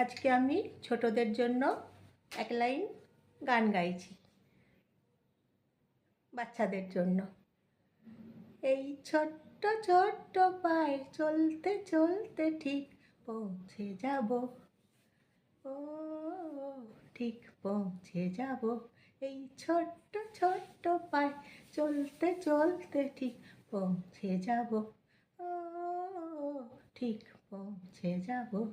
আজকে আমি ছোটদের জন্য এক লাইন গান গাইছি বাচ্চাদের জন্য। এই ছোট্ট ছোট্ট পায়ে চলতে চলতে ঠিক পৌঁছে যাব। ও, ঠিক পৌঁছে যাব। এই ছোট্ট ছোট্ট পায়ে চলতে চলতে ঠিক পৌঁছে যাব। ও, ঠিক পৌঁছে যাব।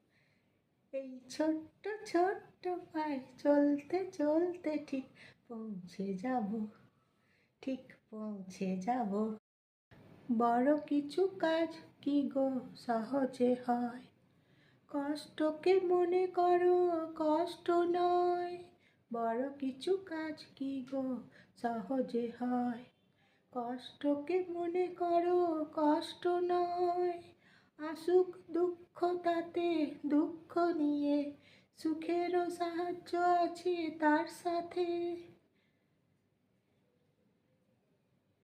এই ছোট্ট ছোট্ট পায়ে চলতে চলতে ঠিক পৌঁছে যাব, ঠিক পৌঁছে যাব। বড় কিছু কাজ কি গো সহজে হয়? কষ্টকে মনে করো, কষ্ট নয়। বড় কিছু কাজ কি গো সহজে হয়? কষ্টকে মনে করো, কষ্ট নয়। আসুক দুঃখ তাতে দুঃখ নিয়ে সুখেরও সাহায্য আছে তার সাথে।